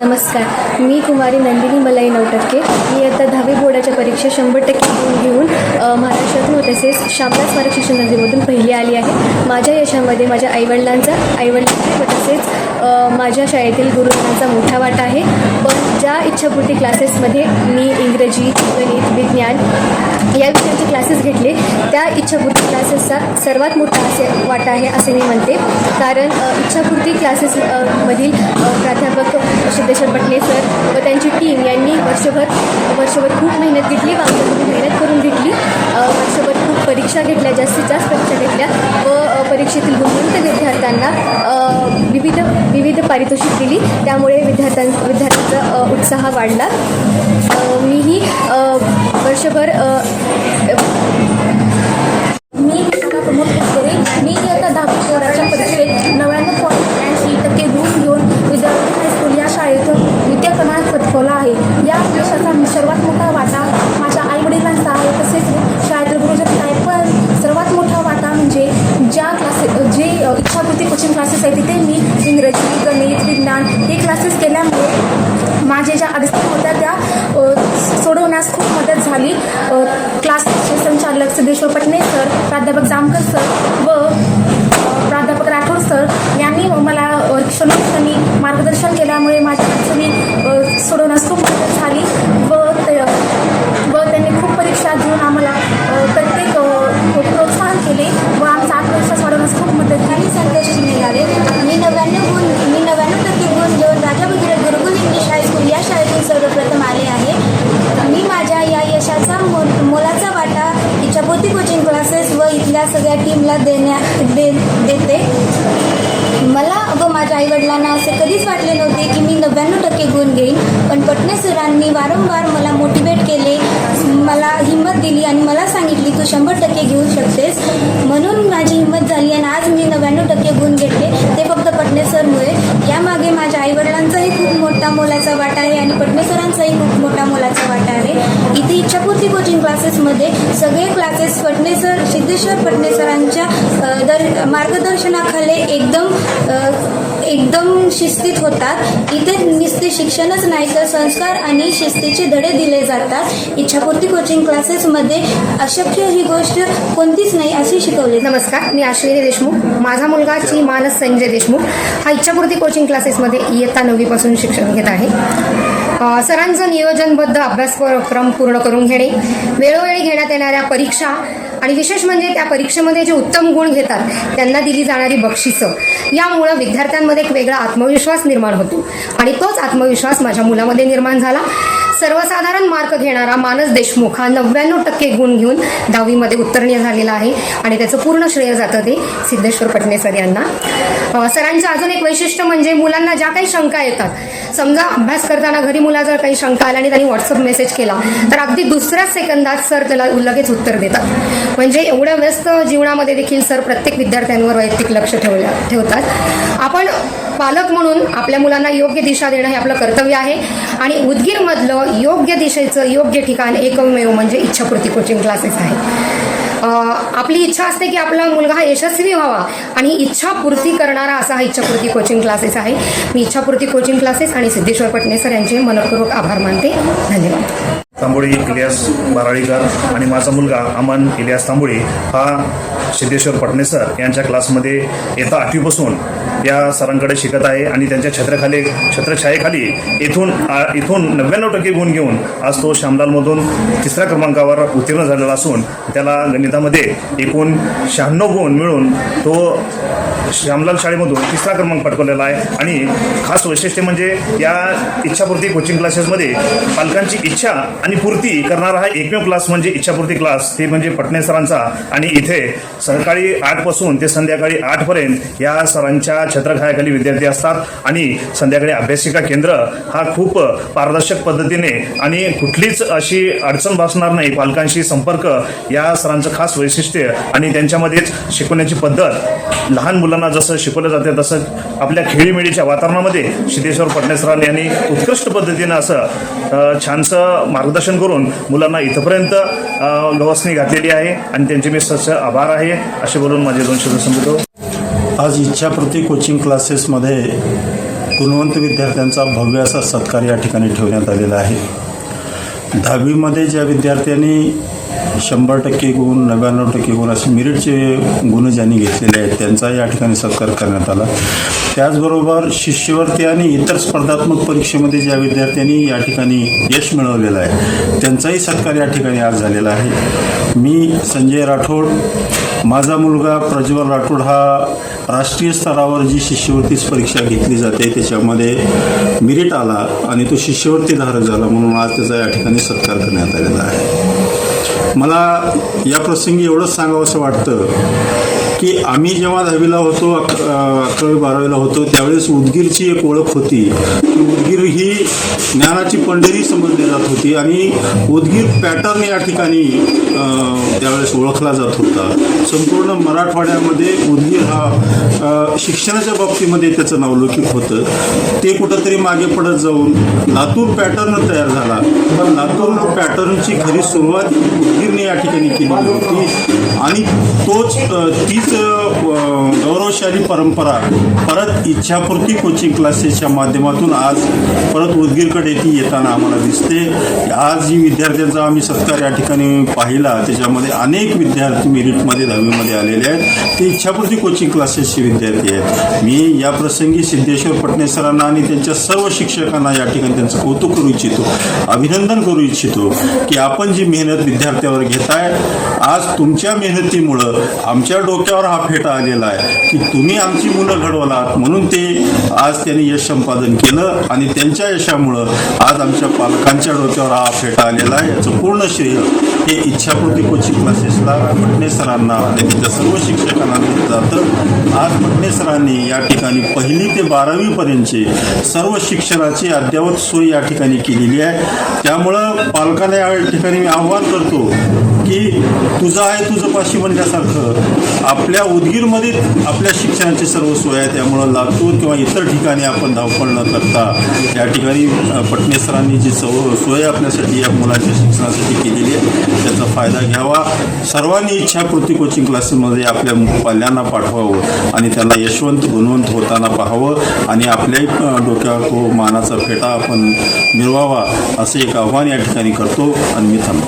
नमस्कार मी कुमारी नंदिनी मलाई नवटक्के मी आता दहावी बोर्डाच्या परीक्षा शंभर टक्के गुण घेऊन महाराष्ट्रातून तसेच शामला स्मारक शिक्षण संस्थेमधून पहिली आली आहे. माझ्या यशामध्ये माझ्या आईवडिलांचा आईवडिलांचा व तसेच माझ्या शाळेतील गुरुजनांचा मोठा वाटा आहे. पण ज्या इच्छापूर्ती क्लासेसमध्ये मी इंग्रजी गणित विज्ञान या विषयांचे क्लासेस घेतले त्या इच्छापूर्ती क्लासेसचा सर्वात मोठा असे वाटा आहे असे मी म्हणते. कारण इच्छापूर्ती क्लासेसमधील सिद्धेश्वर पटले सर व त्यांची टीम यांनी वर्षभर वर्षभर खूप मेहनत घेतली व आमच्याकडून मेहनत करून घेतली. वर्षभर खूप परीक्षा घेतल्या जास्तीत जास्त परीक्षा घेतल्या व परीक्षेतील गुणवंत विद्यार्थ्यांना विविध विविध पारितोषिक दिली. त्यामुळे विद्यार्थ्यां विद्यार्थ्यांचा उत्साह वाढला. मीही वर्षभर मी आता प्रमोद कुलकर्णी मी दहावी शहराच्या परीक्षेत कोचिंग क्लासेस आहे तिथे मी इंग्रजी गणित विज्ञान हे क्लासेस केल्यामुळे माझे ज्या अडचणी होत्या त्या सोडवण्यास खूप मदत झाली. क्लासचे संचालक सिद्धेश्वर पटणे सर प्राध्यापक जामकर सर व प्राध्यापक राठोड सर यांनी मला अ, क्षणोक्षणी मार्गदर्शन केल्यामुळे माझ्या अडचणी सोडवण्यास मुलांना देण्या दे देते. मला व माझ्या आईवडिलांना असे कधीच वाटले नव्हते की मी नव्याण्णव टक्के गुण घेईन पण पटणे सरांनी वारंवार मला मोटिवेट केले मला हिंमत दिली आणि मला सांगितली तू शंभर टक्के घेऊ शकतेस. म्हणून माझी हिंमत झाली आणि आज मी नव्याण्णव टक्के गुण घेतले ते फक्त पटणे सरमुळे. यामागे माझ्या आईवडिलांचाही खूप मोठा मोलाचा वाटा आहे आणि पटणे सरांचाही खूप मोठा मोलाचा वाटा आहे. कोचिंग क्लासेसमध्ये सगळे क्लासेस पटणे सर सिद्धेश्वर पटणे सरांच्या दर मार्गदर्शनाखाली एकदम एकदम शिस्तीत होतात. इथे नुसते शिक्षणच नाही तर संस्कार आणि शिस्तीचे धडे दिले जातात. इच्छापूर्ती कोचिंग क्लासेसमध्ये अशक्य ही गोष्ट कोणतीच नाही असे शिकवले. नमस्कार मी अश्विनी देशमुख. माझा मुलगा श्री मानस संजय देशमुख. हा इच्छापूर्ती कोचिंग क्लासेसमध्ये इयत्ता नववीपासून शिक्षण घेत आहे. सरांचं नियोजनबद्ध अभ्यासक्रम पूर्ण करून घेणे. वेळोवेळी घेण्यात येणाऱ्या परीक्षा आणि विशेष म्हणजे त्या परीक्षेमध्ये जे उत्तम गुण घेतात त्यांना दिली जाणारी बक्षिसं. यामुळं विद्यार्थ्यांमध्ये एक वेगळा आत्मविश्वास निर्माण होतो. आणि तोच आत्मविश्वास माझ्या मुलामध्ये निर्माण झाला. सर्वसाधारण मार्क घेणारा मानस देशमुख हा नव्याण्णव टक्के गुण घेऊन दहावीमध्ये उत्तीर्ण झालेला आहे. आणि त्याचं पूर्ण श्रेय जातं ते सिद्धेश्वर पटणे सर यांना. सरांचं अजून एक वैशिष्ट्य म्हणजे मुलांना ज्या काही शंका येतात समजा अभ्यास करताना घरी मुला जर काही शंका आल्या आणि त्यांनी व्हॉट्सअप मेसेज केला तर अगदी दुसऱ्याच सेकंदात सर त्याला लगेच उत्तर देतात. म्हणजे एवढ्या व्यस्त जीवनामध्ये देखील सर प्रत्येक विद्यार्थ्यांवर वैयक्तिक लक्ष ठेवल्या ठेवतात. आपण पालक म्हणून आपल्या मुलांना योग्य दिशा देणं हे आपलं कर्तव्य आहे आणि उदगीरमधलं योग्य दिशेचं योग्य ठिकाण एकमेव म्हणजे इच्छापूर्ती कोचिंग क्लासेस आहे आपली इच्छा असते की आपला मुलगा हा यशस्वी व्हावा आणि इच्छापूर्ती करणारा असा हा इच्छापूर्ती कोचिंग क्लासेस आहे. मी इच्छापूर्ती कोचिंग क्लासेस आणि सिद्धेश्वर पटणे सर यांचे मनपूर्वक आभार मानते. धन्यवाद. तांबोळी इलियास बाराळीकर आणि माझा मुलगा अमन इलियास तांबोळी हा सिद्धेश्वर पटणे सर यांच्या क्लासमध्ये येता आठवीपासून या सरांकडे शिकत आहे आणि त्यांच्या छत्राखाली छत्रछायेखाली इथून इथून नव्याण्णव टक्के गुण घेऊन आज तो श्यामलालमधून तिसऱ्या क्रमांकावर उत्तीर्ण झालेला असून त्याला गणितामध्ये एकूण शहाण्णव गुण मिळून तो श्यामलाल शाळेमधून तिसरा क्रमांक पटकवलेला आहे. आणि खास वैशिष्ट्य म्हणजे या इच्छापूर्ती कोचिंग क्लासेसमध्ये पालकांची इच्छा आणि पूर्ती करणारा हा एकमेव क्लास म्हणजे इच्छापूर्ती क्लास ते म्हणजे पटणे सरांचा. आणि इथे सकाळी आठपासून ते संध्याकाळी आठपर्यंत या सरांच्या छत्रखायाखाली विद्यार्थी असतात. आणि संध्याकाळी अभ्यासिका केंद्र हा खूप पारदर्शक पद्धतीने आणि कुठलीच अशी अडचण भासणार नाही. पालकांशी संपर्क या सरांचं खास वैशिष्ट्य आणि त्यांच्यामध्येच शिकवण्याची पद्धत. लहान मुलांना जसं शिकवलं जाते तसं आपल्या खेळीमेळीच्या वातावरणामध्ये सिद्धेश्वर पटणे सरांनी यांनी उत्कृष्ट पद्धतीनं असं छानसं मार्गदर्शन करून मुलांना इथंपर्यंत गवसणी घातलेली आहे आणि त्यांचे मी सच आभार आहे असे बोलून माझे दोन शब्द समजतो आज इच्छाप्रती कोचिंग क्लासेसमध्ये गुणवंत विद्यार्थ्यांचा भव्य असा सत्कार या ठिकाणी ठेवण्यात आलेला आहे. दहावीमध्ये ज्या विद्यार्थ्यांनी शंभर टक्के गुण नव्याण्णव टक्के गुण असे मेरिटचे गुण ज्यांनी घेतलेले आहेत त्यांचा या ठिकाणी सत्कार करण्यात आला. त्याचबरोबर शिष्यवृत्ती आणि इतर स्पर्धात्मक परीक्षेमध्ये ज्या विद्यार्थ्यांनी या ठिकाणी यश मिळवलेलं आहे त्यांचाही सत्कार या ठिकाणी आज झालेला आहे. मी संजय राठोड माझा मुलगा प्रज्वल राठोड हा राष्ट्रीय स्तरावर जी शिष्यवृत्तीच परीक्षा घेतली जाते त्याच्यामध्ये मिरिट आला आणि तो शिष्यवृत्तीधारक झाला म्हणून आज त्याचा या ठिकाणी सत्कार करण्यात आलेला आहे. मला या प्रसंगी एवढंच सांगावंसं वाटतं की आम्ही जेव्हा दहावीला होतो अकरावी बारावीला होतो त्यावेळेस उदगीरची एक ओळख होती. की उदगीर ही ज्ञानाची पंढरी समजली जात होती आणि उदगीर पॅटर्न या ठिकाणी त्यावेळेस ओळखला जात होता. संपूर्ण मराठवाड्यामध्ये उदगीर हा शिक्षणाच्या बाबतीमध्ये त्याचं नावलौकिक होतं. ते कुठंतरी मागे पडत जाऊन लातूर पॅटर्न तयार झाला. पण लातूर पॅटर्नची खरी सुरुवात ही उदगीरने या ठिकाणी केलेली होती. आणि तोच तीच गौरवशाली परंपरा परत इच्छापूर्ती कोचिंग क्लासेसच्या माध्यमातून आज परत उदगीरकडे ती येताना आम्हाला दिसते. आज जी विद्यार्थ्यांचा आम्ही सत्कार या ठिकाणी पाहिला त्याच्यामध्ये अनेक विद्यार्थी मेरिटमध्ये दहावीमध्ये आलेले आहेत. ते इच्छापूर्ती कोचिंग क्लासेसचे विद्यार्थी आहेत. मी या प्रसंगी सिद्धेश्वर पटणे सरांना आणि त्यांच्या सर्व शिक्षकांना या ठिकाणी त्यांचं कौतुक करू इच्छितो अभिनंदन करू इच्छितो की आपण जी मेहनत विद्यार्थ्यावर घेताय आज तुमच्या मेहनतीमुळं आमच्या डोक्यावर हा फेटा आलेला आहे की तुम्ही आमची मुलं घडवलात म्हणून ते आज त्यांनी यश संपादन केलं आणि त्यांच्या यशामुळं आज आमच्या पालकांच्या डोक्यावर हा फेटा आलेला आहे. याचं पूर्ण श्रेय हे इच्छापूर्ती कोचिंग क्लासेसला भटणे सरांना आणि त्यांच्या सर्व शिक्षकांना दिलं जातं. आज भटणे सरांनी या ठिकाणी पहिली ते बारावीपर्यंतचे सर्व शिक्षणाची अद्ययावत सोय या ठिकाणी केलेली आहे. त्यामुळं पालकांना या ठिकाणी मी आव्हान करतो की तुझं आहे तुझं पाशी म्हणण्यासारखं आपल्या उदगीरमध्ये आपल्या शिक्षणाची सर्व सोय आहे त्यामुळं लातूर किंवा इतर ठिकाणी आपण धावपळ न करता या ठिकाणी पटणेसरांनी सरांनी जी सव सोय आपल्यासाठी या मुलाच्या शिक्षणासाठी केलेली आहे त्याचा फायदा घ्यावा. सर्वांनी इच्छापूर्ती कोचिंग क्लासेसमध्ये आपल्या पाल्यांना पाठवावं आणि त्यांना यशवंत गुणवंत होताना पाहावं आणि आपल्याही अ, डोक्यावर तो मानाचा फेटा आपण मिळवावा असं एक आव्हान या ठिकाणी करतो. आणि मी थांबतो.